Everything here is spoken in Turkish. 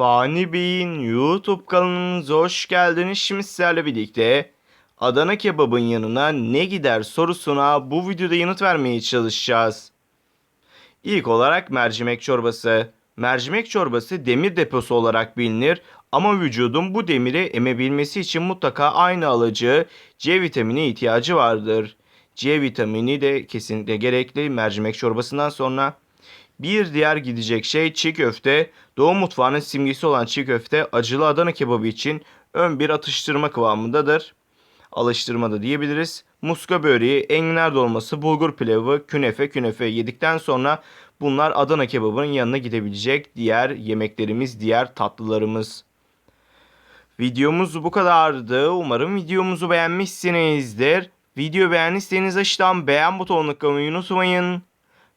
Fani Bey'in YouTube kanalınıza hoş geldiniz. Şimdi sizlerle birlikte Adana kebabın yanına ne gider sorusuna bu videoda yanıt vermeye çalışacağız. İlk olarak mercimek çorbası. Mercimek çorbası demir deposu olarak bilinir ama vücudun bu demiri emebilmesi için mutlaka aynı alıcı C vitamini ihtiyacı vardır. C vitamini de kesinlikle gerekli mercimek çorbasından sonra. Bir diğer gidecek şey çiğ köfte. Doğu mutfağının simgesi olan çiğ köfte acılı Adana kebabı için ön bir atıştırma kıvamındadır. Alıştırma da diyebiliriz. Muska böreği, enginar dolması, bulgur pilavı, künefe, künefe yedikten sonra bunlar Adana kebabının yanına gidebilecek diğer yemeklerimiz, diğer tatlılarımız. Videomuz bu kadardı. Umarım videomuzu beğenmişsinizdir. Video beğendiyseniz aşağıdan beğen butonuna tıklamayı unutmayın.